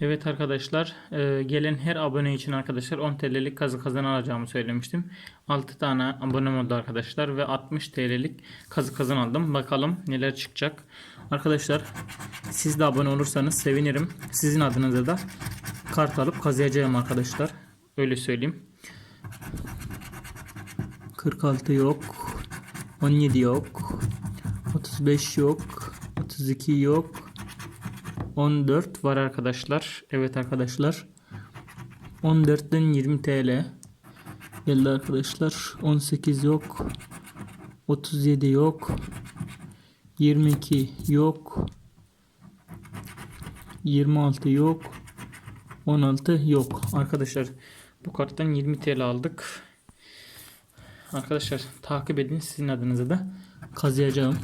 Evet arkadaşlar e, gelen her abone için arkadaşlar 10 TL'lik kazı kazan alacağımı söylemiştim. 6 tane abonem oldu arkadaşlar ve 60 TL'lik kazı kazan aldım. Bakalım neler çıkacak. Arkadaşlar siz de abone olursanız sevinirim. Sizin adınıza da kart alıp kazıyacağım arkadaşlar. Öyle söyleyeyim. 46 yok. 17 yok. 35 yok. 32 yok. 14 var arkadaşlar. Evet arkadaşlar. 14'ten 20 TL. Geldi arkadaşlar. 18 yok. 37 yok. 22 yok. 26 yok. 16 yok. Arkadaşlar bu karttan 20 TL aldık. Arkadaşlar takip edin sizin adınıza da kazıyacağım.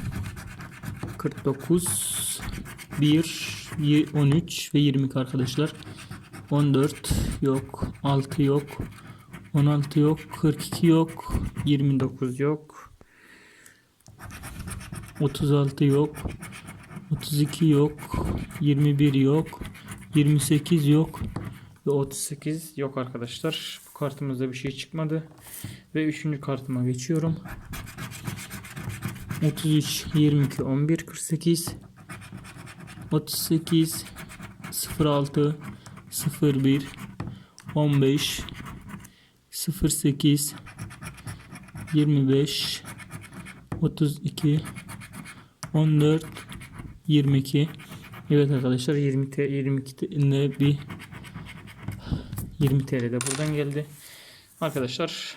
49 1 y- 13 ve 20 arkadaşlar. 14 yok. 6 yok. 16 yok. 42 yok. 29 yok. 36 yok. 32 yok. 21 yok. 28 yok. Ve 38 yok arkadaşlar. Bu kartımızda bir şey çıkmadı. Ve 3. kartıma geçiyorum. 33 22 11 48 38 06 01 15 08 25 32 14 22 Evet arkadaşlar 20 T 22 TL bir 20 TL de buradan geldi. Arkadaşlar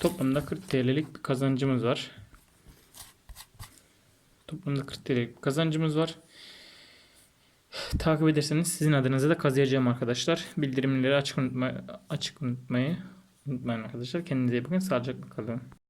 toplamda 40 TL'lik bir kazancımız var. Toplamda 40 TL kazancımız var. Takip ederseniz sizin adınıza da kazıyacağım arkadaşlar. Bildirimleri açık, unutma, açık unutmayı unutmayın arkadaşlar. Kendinize iyi bakın. Sağlıcakla kalın.